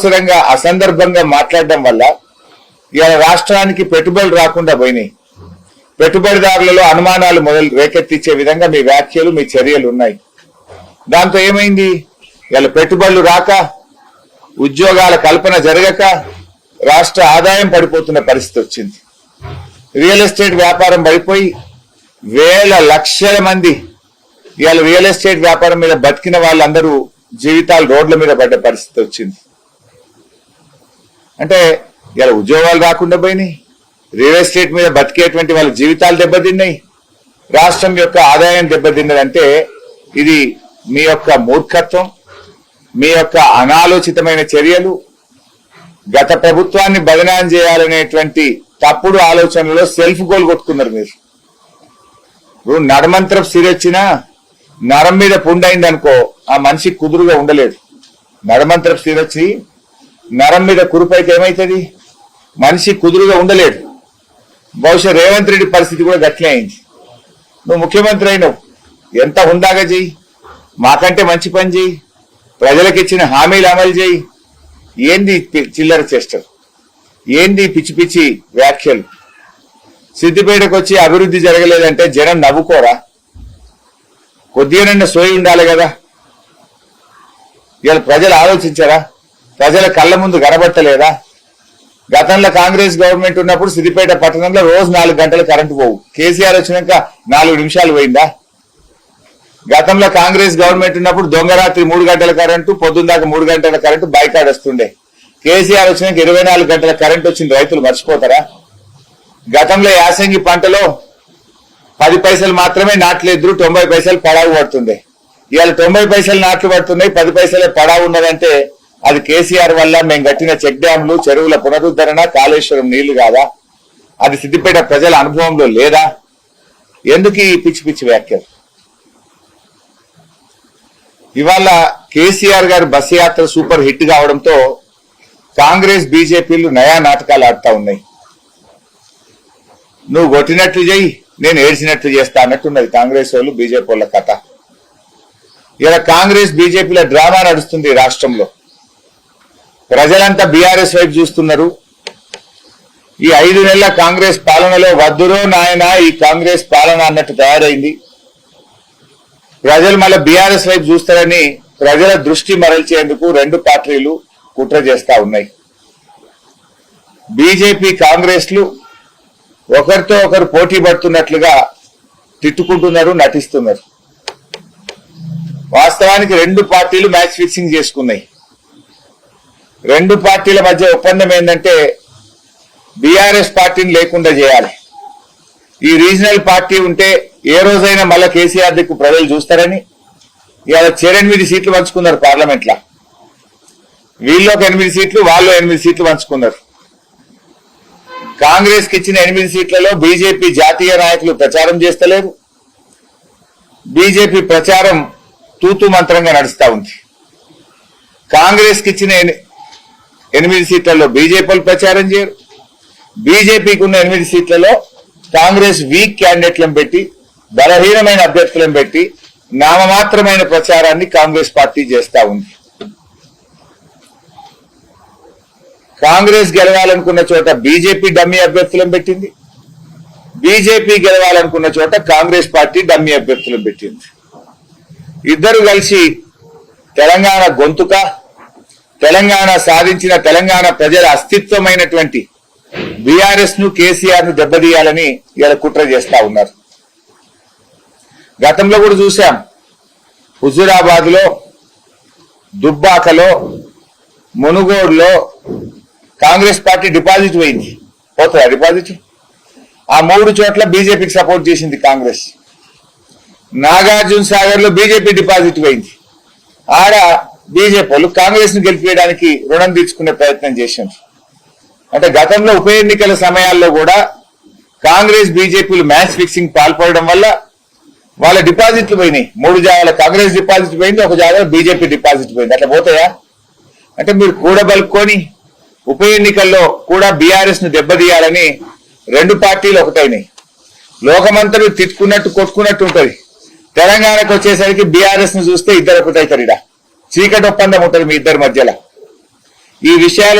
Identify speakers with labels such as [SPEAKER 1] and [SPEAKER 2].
[SPEAKER 1] అనవసరంగా అసందర్భంగా మాట్లాడడం వల్ల ఇవాళ రాష్ట్రానికి పెట్టుబడులు రాకుండా పోయినాయి. పెట్టుబడిదారులలో అనుమానాలు మొదలు రేకెత్తించే విధంగా మీ వ్యాఖ్యలు మీ చర్యలు ఉన్నాయి. దాంతో ఏమైంది? ఇవాళ పెట్టుబడులు రాక ఉద్యోగాల కల్పన జరగక రాష్ట్ర ఆదాయం పడిపోతున్న పరిస్థితి వచ్చింది. రియల్ ఎస్టేట్ వ్యాపారం పడిపోయి వేల లక్షల మంది ఇవాళ రియల్ ఎస్టేట్ వ్యాపారం మీద బతికిన వాళ్ళందరూ జీవితాలు రోడ్ల మీద పడ్డ పరిస్థితి వచ్చింది. అంటే ఇలా ఉద్యోగాలు రాకుండా పోయినాయి. రియల్ ఎస్టేట్ మీద బతికేటువంటి వాళ్ళ జీవితాలు దెబ్బతిన్నాయి. రాష్ట్రం యొక్క ఆదాయం దెబ్బతిన్నదంటే ఇది మీ యొక్క మూర్ఖత్వం మీ యొక్క అనాలోచితమైన చర్యలు. గత ప్రభుత్వాన్ని బదనాం చేయాలనేటువంటి తప్పుడు ఆలోచనలో సెల్ఫ్ గోల్ కొట్టుకున్నారు మీరు. ఇప్పుడు నడమంత్రం సిరొచ్చినా నరం మీద పుండైంది అనుకో ఆ మనిషి కుదురుగా ఉండలేదు. నడమంత్రం సిరొచ్చి నరం మీద కురుపైతే ఏమైతుంది? మనిషి కుదురుగా ఉండలేడు. బహుశా రేవంత్ రెడ్డి పరిస్థితి కూడా గట్లే అయింది. నువ్వు ముఖ్యమంత్రి అయినావు. ఎంత హుందాగా చెయ్యి? మాకంటే మంచి పని చెయ్యి. ప్రజలకు ఇచ్చిన హామీలు అమలు చేయి ఏంది చిల్లర చేష్టలు? ఏంది పిచ్చి పిచ్చి వ్యాఖ్యలు? సిద్దిపేటకు వచ్చి అభివృద్ధి జరగలేదంటే జనం నవ్వుకోరా? కొద్దిగానన్నా సోయి ఉండాలి కదా? ఇవాళ ప్రజలు ఆలోచించారా? ప్రజల కళ్ళ ముందు కనబట్టలేదా గతంలో కాంగ్రెస్ గవర్నమెంట్ ఉన్నప్పుడు సిద్దిపేట పట్టణంలో రోజు నాలుగు గంటలు కరెంటు పోవు. కేసీఆర్ వచ్చినాక నాలుగు నిమిషాలు పోయిందా? గతంలో కాంగ్రెస్ గవర్నమెంట్ ఉన్నప్పుడు దొంగ రాత్రి మూడు గంటల కరెంటు పొద్దున్న దాకా మూడు గంటల కరెంటు బైకాడ్ వస్తుండే. కేసీఆర్ వచ్చినాక ఇరవై నాలుగు గంటల కరెంటు వచ్చింది. రైతులు మర్చిపోతారా? గతంలో యాసంగి పంటలో పది పైసలు మాత్రమే నాట్లు ఎదురు తొంభై పైసలు పడావు పడుతుండే. ఇవాళ తొంభై పైసలు నాట్లు పడుతున్నాయి పది పైసలే పడావు ఉన్నదంటే అది కేసీఆర్ వల్ల మేము కట్టిన చెక్ డ్యాంలు చెరువుల పునరుద్ధరణ కాళేశ్వరం నీళ్ళు కాదా? అది సిద్దిపేట ప్రజల అనుభవంలో లేదా? ఎందుకు ఈ పిచ్చి పిచ్చి వ్యాఖ్యలు? ఇవాళ కేసీఆర్ గారి బస్ యాత్ర సూపర్ హిట్ కావడంతో కాంగ్రెస్ బీజేపీలు నయా నాటకాలు ఆడుతా ఉన్నాయి. నువ్వు కొట్టినట్లు చెయ్యి నేను ఏడ్చినట్లు చేస్తా అన్నట్టున్నది కాంగ్రెస్ వాళ్ళు బీజేపీ వాళ్ళ కథ. ఇలా కాంగ్రెస్ బీజేపీల డ్రామా నడుస్తుంది రాష్ట్రంలో. ప్రజలంతా బీఆర్ఎస్ వైపు చూస్తున్నారు. ఈ ఐదు నెలల కాంగ్రెస్ పాలనలో వద్దురో నాయన ఈ కాంగ్రెస్ పాలన అన్నట్టు తయారైంది. ప్రజలు మళ్ళీ బీఆర్ఎస్ వైపు చూస్తారని ప్రజల దృష్టి మరల్చేందుకు రెండు పార్టీలు కుట్ర చేస్తా ఉన్నాయి. బీజేపీ కాంగ్రెస్లు ఒకరితో ఒకరు పోటీ పడుతున్నట్లుగా తిట్టుకుంటున్నారు నటిస్తున్నారు. వాస్తవానికి రెండు పార్టీలు మ్యాచ్ ఫిక్సింగ్ చేసుకున్నాయి. రెండు పార్టీల మధ్య ఒప్పందం ఏంటంటే బీఆర్ఎస్ పార్టీని లేకుండా చేయాలి. ఈ రీజనల్ పార్టీ ఉంటే ఏ రోజైనా మళ్ళా కేసీఆర్ దిక్కు ప్రజలు చూస్తారని ఇవాళ చెరెనిమిది సీట్లు పంచుకున్నారు పార్లమెంట్లో. వీళ్ళు ఒక ఎనిమిది సీట్లు వాళ్ళు ఎనిమిది సీట్లు పంచుకున్నారు. కాంగ్రెస్కి ఇచ్చిన ఎనిమిది సీట్లలో బీజేపీ జాతీయ నాయకులు ప్రచారం చేస్తలేరు. బీజేపీ ప్రచారం తూతు మంత్రంగా నడుస్తూ ఉంది. కాంగ్రెస్కి ఇచ్చిన ఎనిమిది సీట్లలో బీజేపీలు ప్రచారం చేయరు. బీజేపీకి ఉన్న ఎనిమిది సీట్లలో కాంగ్రెస్ వీక్ క్యాండిడేట్లను పెట్టి బలహీనమైన అభ్యర్థులను పెట్టి నామమాత్రమైన ప్రచారాన్ని కాంగ్రెస్ పార్టీ చేస్తా ఉంది. కాంగ్రెస్ గెలవాలనుకున్న చోట బీజేపీ డమ్మీ అభ్యర్థులను పెట్టింది. బీజేపీ గెలవాలనుకున్న చోట కాంగ్రెస్ పార్టీ డమ్మీ అభ్యర్థులను పెట్టింది. ఇద్దరు కలిసి తెలంగాణ గొంతుక తెలంగాణ సాధించిన తెలంగాణ ప్రజల అస్తిత్వమైనటువంటి బీఆర్ఎస్ను కేసీఆర్ను దెబ్బతీయాలని ఇలా కుట్ర చేస్తా ఉన్నారు. గతంలో కూడా చూశాం హుజూరాబాద్లో దుబ్బాకలో మునుగోడులో కాంగ్రెస్ పార్టీ డిపాజిట్ పోయింది. పోతుందా డిపాజిట్? ఆ మూడు చోట్ల బీజేపీకి సపోర్ట్ చేసింది కాంగ్రెస్. నాగార్జున సాగర్లో బీజేపీ డిపాజిట్ పోయింది. ఆడ బీజేపీ వాళ్ళు కాంగ్రెస్ను గెలిపించడానికి రుణం తీర్చుకునే ప్రయత్నం చేశారు అంటే గతంలో ఉప ఎన్నికల సమయాల్లో కూడా కాంగ్రెస్ బీజేపీలు మ్యాచ్ ఫిక్సింగ్ పాల్పడడం వల్ల వాళ్ళ డిపాజిట్లు పోయినాయి. మూడు జాగాల కాంగ్రెస్ డిపాజిట్ పోయింది ఒక జాగా బీజేపీ డిపాజిట్ పోయింది. అట్లా పోతాయా? అంటే మీరు కూడబలుకొని ఉప ఎన్నికల్లో కూడా బీఆర్ఎస్ను దెబ్బతీయాలని రెండు పార్టీలు ఒకటైనాయి. లోకమంతరు తిట్టుకున్నట్టు కొట్టుకున్నట్టు ఉంటుంది. తెలంగాణకు వచ్చేసరికి బీఆర్ఎస్ను చూస్తే ఇద్దరు ఒకటైతారు ఇడ. చీకటి ఒప్పందం ఉంటుంది మీ ఇద్దరి మధ్యలో. ఈ విషయాలను